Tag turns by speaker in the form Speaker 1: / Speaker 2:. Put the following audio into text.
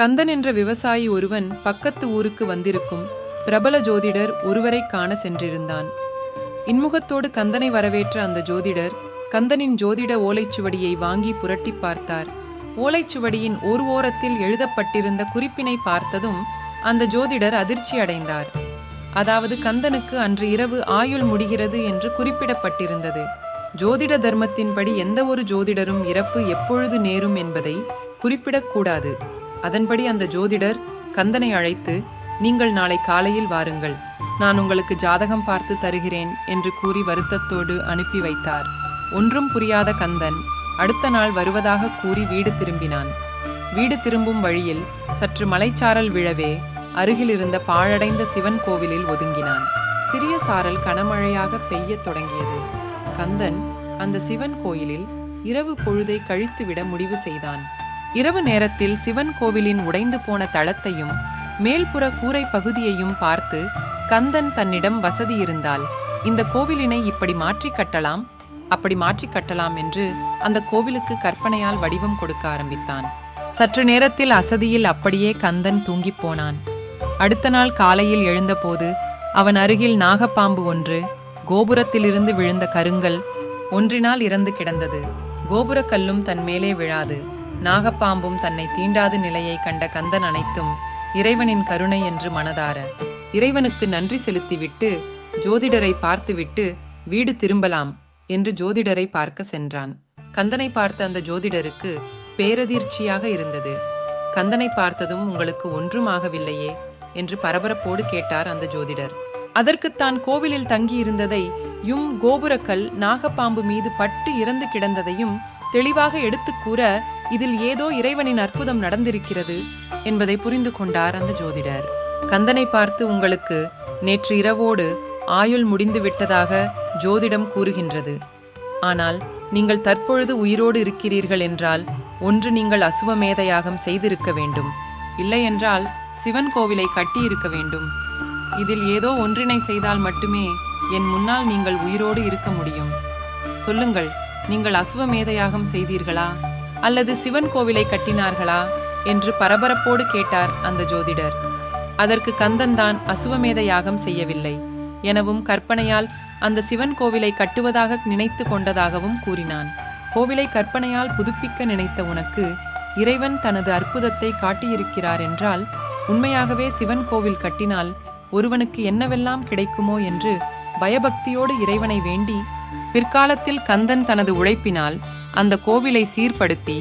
Speaker 1: கந்தன் என்ற விவசாயி ஒருவன் பக்கத்து ஊருக்கு வந்திருக்கும் பிரபல ஜோதிடர் ஒருவரை காண சென்றிருந்தான். இன்முகத்தோடு கந்தனை வரவேற்ற அந்த ஜோதிடர் கந்தனின் ஜோதிட ஓலைச்சுவடியை வாங்கி புரட்டிப் பார்த்தார். ஓலைச்சுவடியின் ஒரு ஓரத்தில் எழுதப்பட்டிருந்த குறிப்பினை பார்த்ததும் அந்த ஜோதிடர் அதிர்ச்சி அடைந்தார். அதாவது கந்தனுக்கு அன்று இரவு ஆயுள் முடிகிறது என்று குறிப்பிடப்பட்டிருந்தது. ஜோதிட தர்மத்தின்படி எந்த ஒரு ஜோதிடரும் இறப்பு எப்பொழுது நேரும் என்பதை குறிப்பிடக்கூடாது. அதன்படி அந்த ஜோதிடர் கந்தனை அழைத்து நீங்கள் நாளை காலையில் வாருங்கள். நான் உங்களுக்கு ஜாதகம் பார்த்து தருகிறேன் என்று கூறி வருத்தத்தோடு அனுப்பி வைத்தார். ஒன்றும் புரியாத கந்தன் அடுத்த நாள் வருவதாக கூறி வீடு திரும்பினான். வீடு திரும்பும் வழியில் சற்று மலைச்சாரல் விழவே அருகிலிருந்த பாழடைந்த சிவன் கோவிலில் ஒதுங்கினான். சிறிய சாரல் கனமழையாக பெய்யத் தொடங்கியது. கந்தன் அந்த சிவன் கோயிலில் இரவு பொழுதை கழித்துவிட முடிவு செய்தான். இரவு நேரத்தில் சிவன் கோவிலின் உடைந்து போன தளத்தையும் மேல்புற கூரை பகுதியையும் பார்த்து கந்தன் தன்னிடம் வசதி இருந்தால் இந்த கோவிலினை இப்படி மாற்றி கட்டலாம்? அப்படி மாற்றி கட்டலாம் என்று அந்த கோவிலுக்கு கற்பனையால் வடிவம் கொடுக்க ஆரம்பித்தான். சற்று நேரத்தில் அசதியில் அப்படியே கந்தன் தூங்கிப் போனான். அடுத்த நாள் காலையில் எழுந்தபோது அவன் அருகில் நாகப்பாம்பு ஒன்று கோபுரத்திலிருந்து விழுந்த கருங்கல் ஒன்றினால் இறந்து கிடந்தது. கோபுரக்கல்லும் தன் மேலே விழாது. நாகப்பாம்பும் தன்னை தீண்டாத நிலையை கண்ட கந்தன் அனைத்தும் இறைவனின் கருணை என்று மனதார இறைவனுக்கு நன்றி செலுத்திவிட்டு ஜோதிடரை பார்த்துவிட்டு வீடு திரும்பலாம் என்று ஜோதிடரை பார்க்க சென்றான். கந்தனை பார்த்த அந்த ஜோதிடருக்கு பேரதிர்ச்சியாக இருந்தது. கந்தனை பார்த்ததும் உங்களுக்கு ஒன்றும் ஆகவில்லையே என்று பரபரப்போடு கேட்டார் அந்த ஜோதிடர். அதற்கு தான் கோவிலில் தங்கியிருந்ததை யும் கோபுரக்கல் நாகப்பாம்பு மீது பட்டு இறந்து கிடந்ததையும் தெளிவாக எடுத்துக் கூற இதில் ஏதோ இறைவனின் அற்புதம் நடந்திருக்கிறது என்பதை புரிந்து கொண்டார் அந்த ஜோதிடர். கந்தனை பார்த்து உங்களுக்கு நேற்று இரவோடு ஆயுள் முடிந்து விட்டதாக ஜோதிடம் கூறுகின்றது. ஆனால் நீங்கள் தற்பொழுது உயிரோடு இருக்கிறீர்கள் என்றால் ஒன்று நீங்கள் அசுவமேதையாகம் செய்திருக்க வேண்டும். இல்லையென்றால் சிவன் கோவிலை கட்டியிருக்க வேண்டும். இதில் ஏதோ ஒன்றினை செய்தால் மட்டுமே என் முன்னால் நீங்கள் உயிரோடு இருக்க முடியும். சொல்லுங்கள் நீங்கள் அசுவமேதையாகம் செய்தீர்களா? அல்லது சிவன் கோவிலை கட்டினார்களா? என்று பரபரப்போடு கேட்டார் அந்த ஜோதிடர். அதற்கு கந்தன்தான் அசுவமேத யாகம் செய்யவில்லை எனவும் கற்பனையால் அந்த சிவன் கோவிலை கட்டுவதாக நினைத்து கொண்டதாகவும் கூறினான். கோவிலை கற்பனையால் புதுப்பிக்க நினைத்த உனக்கு இறைவன் தனது அற்புதத்தை காட்டியிருக்கிறார் என்றால் உண்மையாகவே சிவன் கோவில் கட்டினால் ஒருவனுக்கு என்னவெல்லாம் கிடைக்குமோ என்று பயபக்தியோடு இறைவனை வேண்டி பிற்காலத்தில் கந்தன் தனது உழைப்பினால் அந்த கோவிலை சீர்படுத்தி